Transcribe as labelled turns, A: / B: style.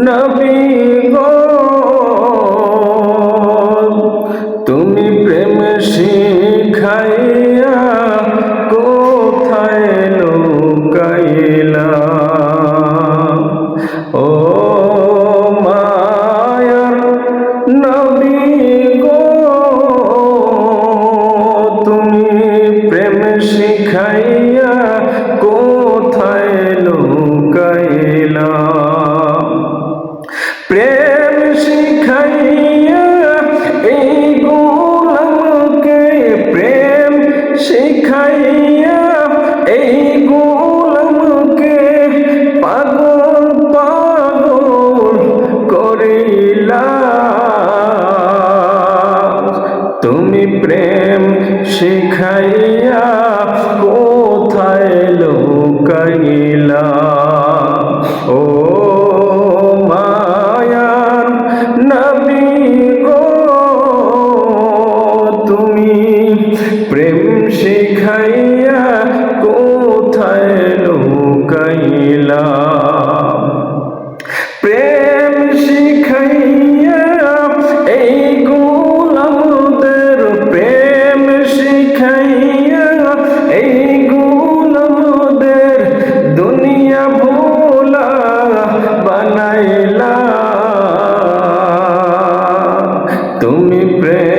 A: নবী গো তুমি প্রেম শিখাইয়া শিখাইয়া এই গোলামকে পাগল পাগল করিলা। তুমি প্রেম শিখাইয়া কোথায় লোকাইলা? শিখাইয়া কোথায় লুকাইলা প্রেম শিখাইয়া এই গোলামদের প্রেম শিখাইয়া এই গোলামদের দুনিয়া ভোলা বানাইলা তুমি প্রেম